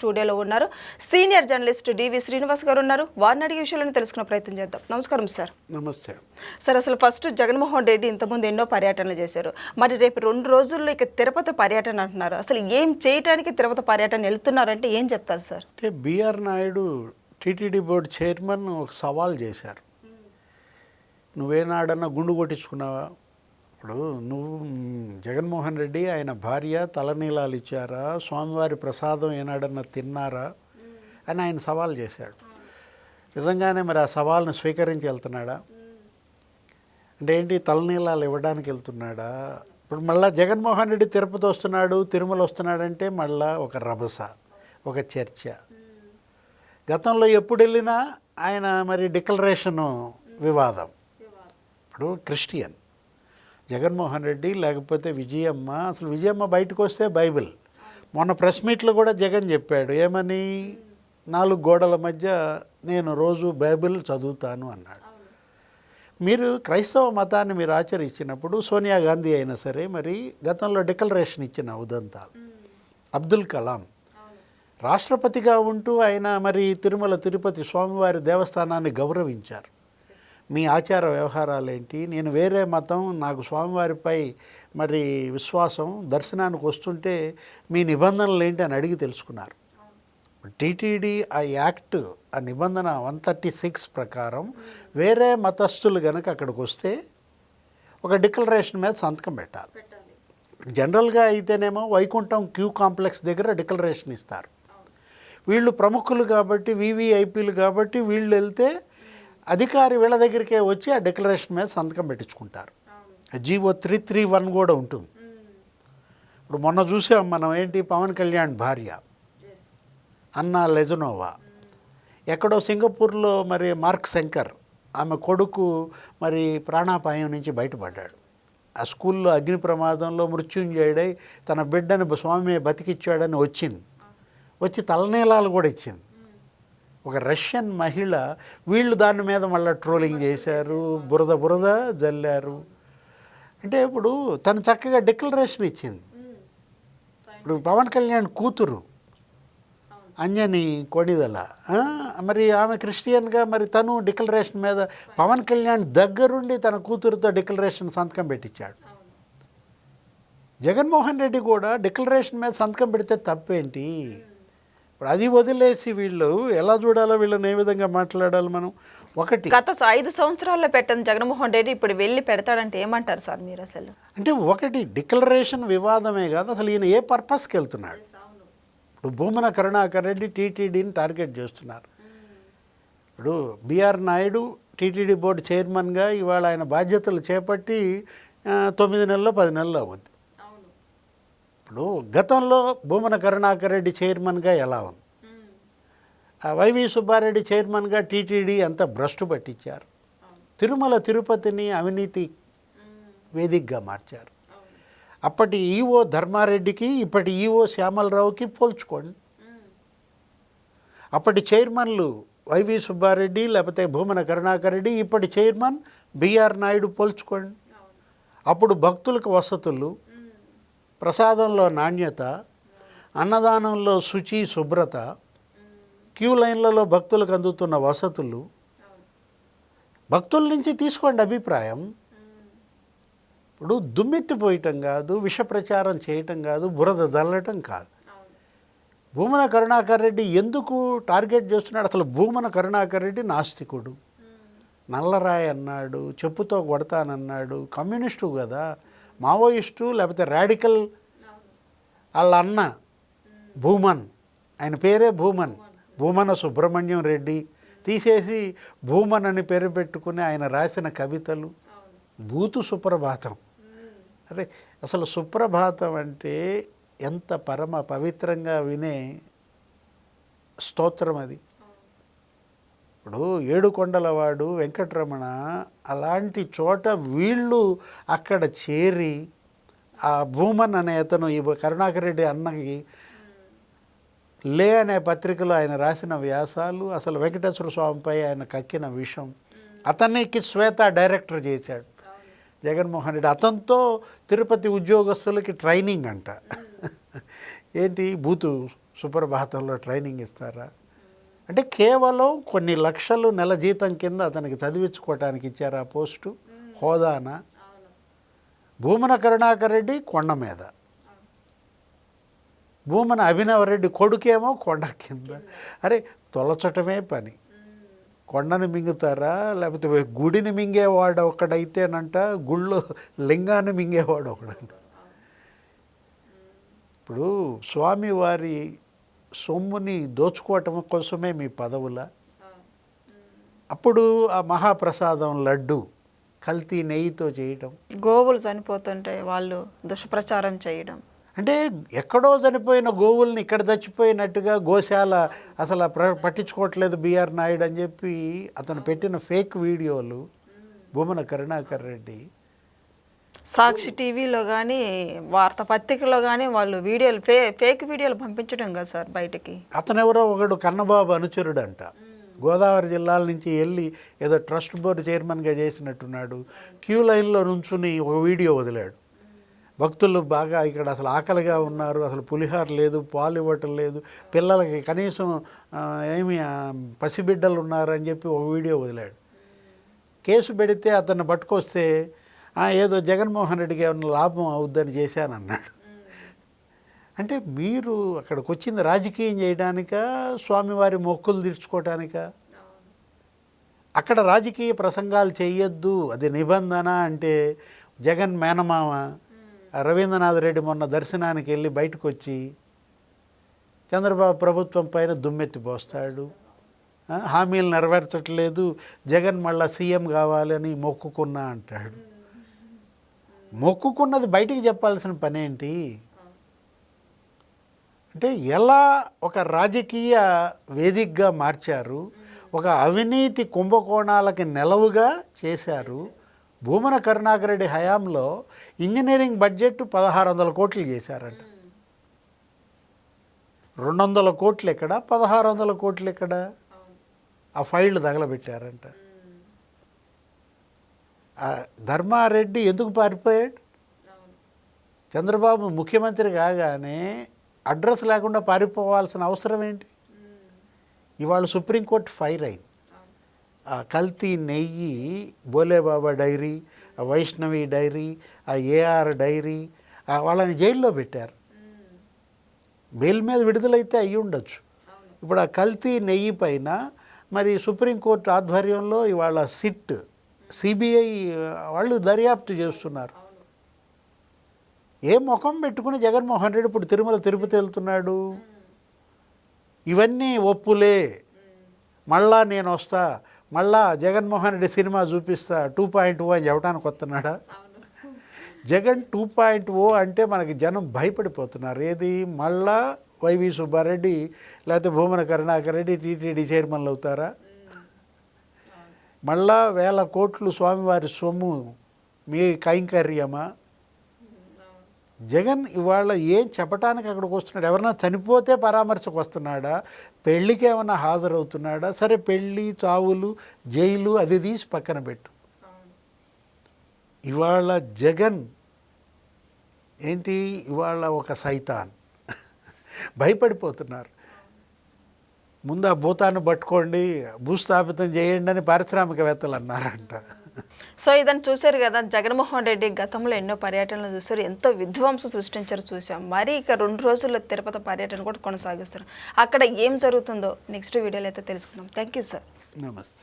స్టూడియోలో ఉన్నారు. Senior journalist డివి శ్రీనివాస్ గారు ఉన్నారు. వారిని అడిగే విషయాలను తెలుసుకునే ప్రయత్నం చేద్దాం. నమస్కారం సార్. నమస్తే. సార్ అసలు ఫస్ట్ జగన్మోహన్ రెడ్డి ఇంతకుముందు ఎన్నో పర్యటనలు చేశారు. మరి రేపు రెండు రోజుల్లో ఇక తిరుపతి పర్యటన అంటున్నారు. అసలు ఏం చేయటానికి తిరుపతి పర్యటన వెళ్తున్నారంటే ఏం చెప్తారు సార్? అంటే BR Naidu TTD board chairman ఒక సవాల్ చేశారు. నువ్వేనాడన్నా గుండు కొట్టించుకున్నావా? ఇప్పుడు నువ్వు జగన్మోహన్ రెడ్డి ఆయన భార్య తలనీలాలు ఇచ్చారా? స్వామివారి ప్రసాదం ఏనాడన్నా తిన్నారా? అని ఆయన సవాల్ చేశాడు. నిజంగానే మరి ఆ సవాల్ను స్వీకరించి వెళ్తున్నాడా? అంటే ఏంటి? తలనీలాలు ఇవ్వడానికి వెళ్తున్నాడా? ఇప్పుడు మళ్ళీ జగన్మోహన్ రెడ్డి తిరుపతి వస్తున్నాడు తిరుమల వస్తున్నాడంటే మళ్ళా ఒక రభస ఒక చర్చ. గతంలో ఎప్పుడు వెళ్ళినా ఆయన మరి డిక్లరేషను వివాదం. ఇప్పుడు క్రిస్టియన్. జగన్మోహన్ రెడ్డి లేకపోతే విజయమ్మ. అసలు విజయమ్మ బయటకు వస్తే బైబిల్. మొన్న ప్రెస్ మీట్లో కూడా జగన్ చెప్పాడు ఏమని? నాలుగు గోడల మధ్య నేను రోజు బైబిల్ చదువుతాను అన్నాడు. మీరు క్రైస్తవ మతాన్ని మీరు ఆచరించినప్పుడు సోనియా గాంధీ అయినా సరే మరి గతంలో డిక్లరేషన్ ఇచ్చిన ఉదంతాలు. అబ్దుల్ కలాం. రాష్ట్రపతిగా ఉంటూ ఆయన మరి తిరుమల తిరుపతి స్వామివారి దేవస్థానాన్ని గౌరవించారు. మీ ఆచార వ్యవహారాలు ఏంటి నేను వేరే మతం నాకు స్వామివారిపై మరి విశ్వాసం దర్శనానికి వస్తుంటే మీ నిబంధనలు ఏంటి అని అడిగి తెలుసుకున్నారు. టీటీడీ ఆ యాక్ట్ ఆ నిబంధన వన్ థర్టీ సిక్స్ ప్రకారం వేరే మతస్థులు కనుక అక్కడికి వస్తే ఒక డిక్లరేషన్ మీద సంతకం పెట్టాలి. జనరల్గా అయితేనేమో వైకుంఠం క్యూ కాంప్లెక్స్ దగ్గర డిక్లరేషన్ ఇస్తారు. వీళ్ళు ప్రముఖులు కాబట్టి వివిఐపీలు కాబట్టి వీళ్ళు వెళ్తే అధికారి వీళ్ళ దగ్గరికే వచ్చి ఆ డిక్లరేషన్ మీద సంతకం పెట్టించుకుంటారు. జీవో త్రీ త్రీ వన్ కూడా ఉంటుంది. ఇప్పుడు మొన్న చూసాం మనం ఏంటి? పవన్ కళ్యాణ్ భార్య. అన్నా లెజనోవా. ఎక్కడో సింగపూర్లో మరి మార్క్ శంకర్ ఆమె కొడుకు మరి ప్రాణాపాయం నుంచి బయటపడ్డాడు. ఆ స్కూల్లో అగ్ని ప్రమాదంలో మృత్యుంజయుడై తన బిడ్డను స్వామి బతికిచ్చాడని వచ్చింది. వచ్చి తలనీలాలు కూడా ఇచ్చింది. ఒక రష్యన్ మహిళ వీళ్ళు దాని మీద మళ్ళీ ట్రోలింగ్ చేశారు బురద బురద జల్లారు. అంటే ఇప్పుడు తను చక్కగా డిక్లరేషన్ ఇచ్చింది. ఇప్పుడు పవన్ కళ్యాణ్ కూతురు అంజని కొణిదల మరి ఆమె క్రిస్టియన్గా మరి తను డిక్లరేషన్ మీద పవన్ కళ్యాణ్ దగ్గరుండి తన కూతురుతో డిక్లరేషన్ సంతకం పెట్టించాడు జగన్మోహన్ రెడ్డి కూడా డిక్లరేషన్ మీద సంతకం పెడితే తప్పేంటి? ఇప్పుడు అది వదిలేసి వీళ్ళు ఎలా చూడాలో వీళ్ళని ఏ విధంగా మాట్లాడాలి మనం? ఒకటి. గత ఐదు సంవత్సరాల్లో పెట్టిన జగన్మోహన్ రెడ్డి ఇప్పుడు వెళ్ళి పెడతాడంటే ఏమంటారు సార్ మీరు అసలు? అంటే ఒకటి డిక్లరేషన్ వివాదమే కాదు. అసలు ఈయన ఏ పర్పస్కి వెళ్తున్నాడు? ఇప్పుడు భూమన కరుణాకర్ రెడ్డి టీటీడీని టార్గెట్ చేస్తున్నారు. ఇప్పుడు బిఆర్ నాయుడు టీటీడీ బోర్డు చైర్మన్గా ఇవాళ ఆయన బాధ్యతలు చేపట్టి తొమ్మిది నెలల్లో పది నెలలు అవుద్ది. ఇప్పుడు గతంలో భూమన కరుణాకర్ రెడ్డి చైర్మన్గా ఎలా ఉంది? వైవి సుబ్బారెడ్డి చైర్మన్గా టీటీడీ అంత భ్రష్టు పట్టించారు. తిరుమల తిరుపతిని అవినీతి వేదికగా మార్చారు. అప్పటి ఈఓ ధర్మారెడ్డికి ఇప్పటి ఈఓ శ్యామలరావుకి పోల్చుకోండి. అప్పటి చైర్మన్లు వైవి సుబ్బారెడ్డి లేకపోతే భూమన కరుణాకర్ రెడ్డి ఇప్పటి చైర్మన్ బిఆర్ నాయుడు పోల్చుకోండి. అప్పుడు భక్తులకు వసతులు ప్రసాదంలో నాణ్యత అన్నదానంలో శుచి శుభ్రత క్యూ లైన్లలో భక్తులకు అందుతున్న వసతులు. భక్తుల నుంచి తీసుకోండి అభిప్రాయం. ఇప్పుడు దుమ్మెత్తిపోయటం కాదు విష ప్రచారం చేయటం కాదు బురద జల్లటం కాదు. భూమన కరుణాకర్ రెడ్డి ఎందుకు టార్గెట్ చేస్తున్నాడు? అసలు భూమన కరుణాకర్ రెడ్డి నాస్తికుడు. నల్లరాయి అన్నాడు చెప్పుతో కొడతానన్నాడు కమ్యూనిస్టు కదా. మావోయిస్టు లేకపోతే రాడికల్ వాళ్ళ అన్న భూమన్. ఆయన పేరే భూమన్. భూమన సుబ్రహ్మణ్యం రెడ్డి తీసేసి భూమన్ అని పేరు పెట్టుకుని ఆయన రాసిన కవితలు. బూతు సుప్రభాతం. అరే అసలు సుప్రభాతం అంటే ఎంత పరమ పవిత్రంగా వినే స్తోత్రం అది. ఇప్పుడు ఏడుకొండలవాడు వెంకటరమణ అలాంటి చోట వీళ్ళు అక్కడ చేరి ఆ భూమన్ అనే అతను ఈ కరుణాకర్ రెడ్డి అన్నకి లే అనే పత్రికలో ఆయన రాసిన వ్యాసాలు అసలు వెంకటేశ్వర స్వామిపై ఆయన కక్కిన విషం. అతనికి శ్వేత డైరెక్టర్ చేశాడు. జగన్మోహన్ రెడ్డి అతనితో తిరుపతి ఉద్యోగస్తులకి ట్రైనింగ్ అంట. ఏంటి? బూతు సుప్రభాతంలో ట్రైనింగ్ ఇస్తారా? అంటే కేవలం కొన్ని లక్షలు నెల జీతం కింద అతనికి చదివించుకోవటానికి ఇచ్చారు ఆ పోస్టు. హోదానా? భూమన కరుణాకర్ రెడ్డి కొండ మీద. భూమన అభినవ రెడ్డి కొడుకేమో కొండ కింద. అరే తొలచటమే పని. కొండను మింగుతారా? లేకపోతే గుడిని మింగేవాడు ఒకడైతేనంట గుళ్ళో లింగాన్ని మింగేవాడు ఒకడంట ఇప్పుడు స్వామివారి సొమ్ముని దోచుకోవటం కోసమే మీ పదవుల. అప్పుడు ఆ మహాప్రసాదం లడ్డు కల్తీ నెయ్యితో చేయటం. గోవులు చనిపోతుంటే వాళ్ళు దుష్ప్రచారం చేయడం. అంటే ఎక్కడో చనిపోయిన గోవుల్ని ఇక్కడ చచ్చిపోయినట్టుగా గోశాల అసలు ప్ర పట్టించుకోవట్లేదు బిఆర్ నాయుడు అని చెప్పి అతను పెట్టిన ఫేక్ వీడియోలు భూమన కరుణాకర్ రెడ్డి సాక్షి టీవీలో కానీ వార్తాపత్రికలో కానీ వాళ్ళు వీడియోలు ఫే ఫేక్ వీడియోలు పంపించడం కదా సార్ బయటికి? అతను ఎవరో ఒకడు కన్నబాబు అనుచరుడు అంట గోదావరి జిల్లాల నుంచి వెళ్ళి ఏదో ట్రస్ట్ బోర్డు చైర్మన్గా చేసినట్టున్నాడు. క్యూ లైన్లో నుంచుని ఒక వీడియో వదిలాడు. భక్తులు బాగా ఇక్కడ అసలు ఆకలిగా ఉన్నారు. అసలు పులిహార లేదు పాలు ఇవ్వటం లేదు. పిల్లలకి కనీసం ఏమి పసిబిడ్డలు ఉన్నారు అని చెప్పి ఒక వీడియో వదిలాడు. కేసు పెడితే అతన్ని పట్టుకొస్తే ఏదో జగన్మోహన్ రెడ్డికి ఏమైనా లాభం అవుద్దని చేశానన్నాడు. అంటే మీరు అక్కడికి వచ్చింది రాజకీయం చేయడానిక స్వామివారి మొక్కులు తీర్చుకోవటానికా అక్కడ రాజకీయ ప్రసంగాలు చేయొద్దు అది నిబంధన అంటే జగన్ మేనమామ రవీంద్రనాథ్ రెడ్డి మొన్న దర్శనానికి వెళ్ళి బయటకు వచ్చి చంద్రబాబు ప్రభుత్వం పైన దుమ్మెత్తి పోస్తాడు. హామీలు నెరవేర్చట్లేదు జగన్ మళ్ళా సీఎం కావాలని మొక్కుకున్నా అంటాడు. మొక్కుకున్నది బయటికి చెప్పాల్సిన పనేంటి? అంటే ఎలా ఒక రాజకీయ వేదికగా మార్చారు? ఒక అవినీతి కుంభకోణాలకి నెలవుగా చేశారు. భూమన కరుణాకరెడ్డి హయాంలో ఇంజనీరింగ్ బడ్జెట్ పదహారు వందల కోట్లు చేశారంట. రెండు వందల కోట్లు ఎక్కడ? పదహారు వందల కోట్లు ఎక్కడ? ఆ ఫైళ్ళు తగలబెట్టారంట. ధర్మారెడ్డి ఎందుకు పారిపోయాడు? చంద్రబాబు ముఖ్యమంత్రి కాగానే అడ్రస్ లేకుండా పారిపోవాల్సిన అవసరం ఏంటి? ఇవాళ సుప్రీంకోర్టు ఫైర్ అయింది. ఆ కల్తీ నెయ్యి బోలేబాబా డైరీ ఆ వైష్ణవి డైరీ ఆ ఏఆర్ డైరీ వాళ్ళని జైల్లో పెట్టారు. బెయిల్ మీద విడుదలైతే అయ్యి ఉండొచ్చు. ఇప్పుడు ఆ కల్తీ నెయ్యి పైన మరి సుప్రీంకోర్టు ఆధ్వర్యంలో ఇవాళ సిట్ సిబిఐ వాళ్ళు దర్యాప్తు చేస్తున్నారు. ఏ ముఖం పెట్టుకుని జగన్మోహన్ రెడ్డి ఇప్పుడు తిరుమల తిరుపతి వెళ్తున్నాడు? ఇవన్నీ ఒప్పులే. మళ్ళా నేను వస్తా. మళ్ళా జగన్మోహన్ రెడ్డి సినిమా చూపిస్తా. టూ పాయింట్ ఓ అని చెప్పడానికి వస్తున్నాడా? జగన్ టూ పాయింట్ ఓ అంటే మనకి జనం భయపడిపోతున్నారు. ఏది? మళ్ళా వైవి సుబ్బారెడ్డి లేకపోతే భూమన కరుణాకర్ రెడ్డి టీటీడీ చైర్మన్లు అవుతారా? మళ్ళా వేల కోట్లు స్వామివారి సొమ్ము మీ కైంకర్యమా? జగన్ ఇవాళ ఏం చెప్పటానికి అక్కడికి వస్తున్నాడు? ఎవరైనా చనిపోతే పరామర్శకు వస్తున్నాడా? పెళ్ళికి ఏమైనా హాజరవుతున్నాడా? సరే పెళ్ళి చావులు జైలు అది తీసి పక్కన పెట్టు. ఇవాళ జగన్ ఏంటి? ఇవాళ ఒక సైతాన్. భయపడిపోతున్నారు. ముందు ఆ భూతాన్ని పట్టుకోండి భూస్థాపితం చేయండి అని పారిశ్రామికవేత్తలు అన్నారంట. సో ఇదని చూశారు కదా జగన్మోహన్ రెడ్డి గతంలో ఎన్నో పర్యటనలు చూశారు ఎంతో విధ్వంసం సృష్టించారు చూసాం మరి ఇక రెండు రోజుల్లో తిరుపతి పర్యటన కూడా కొనసాగిస్తారు. అక్కడ ఏం జరుగుతుందో నెక్స్ట్ వీడియోలో అయితే తెలుసుకుందాం. థ్యాంక్ యూ సార్ నమస్తే.